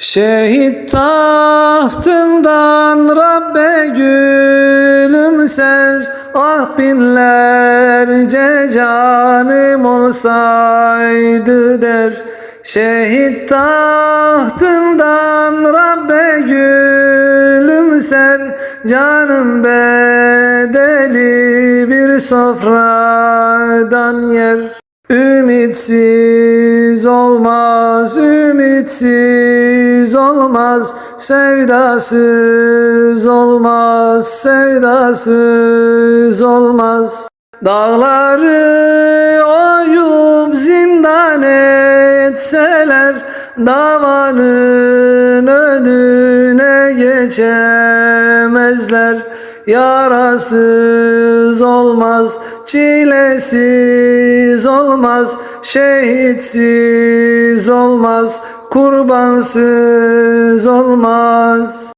Şehit tahtından Rabbe gülümser Ah binlerce canım olsaydı der. Şehit tahtından Rabbe gülümser Canım bedeli bir sofradan yer. Ümitsiz olmaz, ümitsiz olmaz, sevdasız olmaz, sevdasız olmaz. Dağları oyup zindan etseler, davanın önüne geçemezler. Yarasız olmaz, çilesiz olmaz, şehitsiz olmaz, kurbansız olmaz.